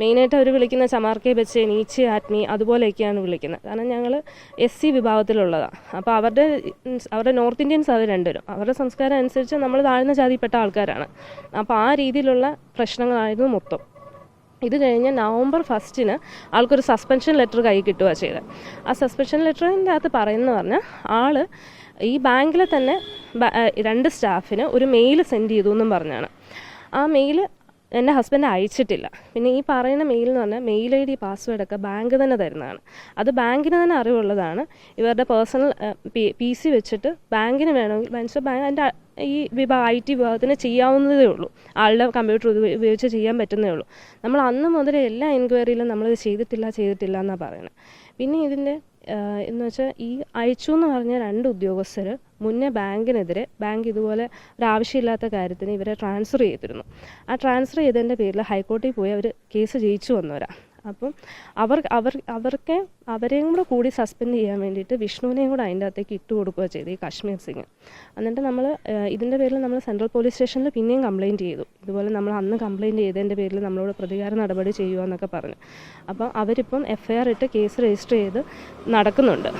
മെയിനായിട്ട് അവർ വിളിക്കുന്ന ചമാർക്കെ ബച്ച് നീച്ചെ ആത്മി അതുപോലെയൊക്കെയാണ് വിളിക്കുന്നത്. കാരണം ഞങ്ങൾ എസ് സി വിഭാഗത്തിലുള്ളതാണ് അപ്പോൾ അവരുടെ അവരുടെ നോർത്ത് ഇന്ത്യൻസ് അവർ രണ്ടുപേരും. അവരുടെ സംസ്കാരം അനുസരിച്ച് നമ്മൾ താഴ്ന്ന ജാതിയിൽപ്പെട്ട ആൾക്കാരാണ്. അപ്പോൾ ആ രീതിയിലുള്ള പ്രശ്നങ്ങളായിരുന്നു മൊത്തം. ഇത് കഴിഞ്ഞ് നവംബർ ഫസ്റ്റിന് ആൾക്കൊരു സസ്പെൻഷൻ ലെറ്റർ കൈ കിട്ടുക ചെയ്തത് ആ സസ്പെൻഷൻ ലെറ്ററിന്റെ അകത്ത് പറയുന്നത് പറഞ്ഞാൽ ആൾ ഈ ബാങ്കിലെ തന്നെ രണ്ട് സ്റ്റാഫിന് ഒരു മെയിൽ സെൻഡ് ചെയ്തു എന്നും പറഞ്ഞാണ്. ആ മെയിൽ എന്റെ ഹസ്ബൻഡ് അയച്ചിട്ടില്ല. പിന്നെ ഈ പറയുന്ന മെയിൽ എന്ന് പറഞ്ഞാൽ മെയിൽ ഐ ഡി പാസ്വേഡൊക്കെ ബാങ്ക് തന്നെ തരുന്നതാണ്. അത് ബാങ്കിന് തന്നെ അറിവുള്ളതാണ്. ഇവരുടെ പേഴ്സണൽ പി സി വെച്ചിട്ട് ബാങ്കിന് വേണമെങ്കിൽ മനുഷ്യ ബാങ്ക് അതിന്റെ ഈ വിഭാഗം ഐ ടി വിഭാഗത്തിന് ചെയ്യാവുന്നതേ ഉള്ളൂ. ആളുടെ കമ്പ്യൂട്ടർ ഉപയോഗിച്ച് ചെയ്യാൻ പറ്റുന്നേ ഉള്ളൂ. നമ്മൾ അന്ന് മുതൽ എല്ലാ എൻക്വയറിയിലും നമ്മളിത് ചെയ്തിട്ടില്ല ചെയ്തിട്ടില്ല എന്നാണ് പറയുന്നത്. പിന്നെ ഇതിന്റെ എന്ന് വെച്ചാൽ ഈ അയച്ചു എന്ന് പറഞ്ഞ രണ്ട് ഉദ്യോഗസ്ഥർ മുന്നേ ബാങ്കിനെതിരെ ബാങ്ക് ഇതുപോലെ ഒരു ആവശ്യമില്ലാത്ത കാര്യത്തിന് ഇവരെ ട്രാൻസ്ഫർ ചെയ്തിരുന്നു. ആ ട്രാൻസ്ഫർ ചെയ്തതിന്റെ പേരിൽ ഹൈക്കോടതിയിൽ പോയി അവർ കേസ് ജയിച്ചു വന്നവരാ. അപ്പം അവർ അവർ അവർക്ക് അവരെയും കൂടെ കൂടി സസ്പെൻഡ് ചെയ്യാൻ വേണ്ടിയിട്ട് വിഷ്ണുവിനെയും കൂടെ അതിന്റെ അകത്തേക്ക് ഇട്ട് കൊടുക്കുക ചെയ്തു ഈ കാശ്മീർ സിംഗ്. എന്നിട്ട് നമ്മൾ ഇതിന്റെ പേരിൽ നമ്മൾ സെൻട്രൽ പോലീസ് സ്റ്റേഷനിൽ പിന്നെയും കംപ്ലയിന്റ് ചെയ്തു. ഇതുപോലെ നമ്മൾ അന്ന് കംപ്ലയിന്റ് ചെയ്തതിന്റെ പേരിൽ നമ്മളോട് പ്രതികാര നടപടി ചെയ്യുക എന്നൊക്കെ പറഞ്ഞു. അപ്പം അവരിപ്പം എഫ് ഐ ആർ ഇട്ട് കേസ് രജിസ്റ്റർ ചെയ്ത് നടക്കുന്നുണ്ട്.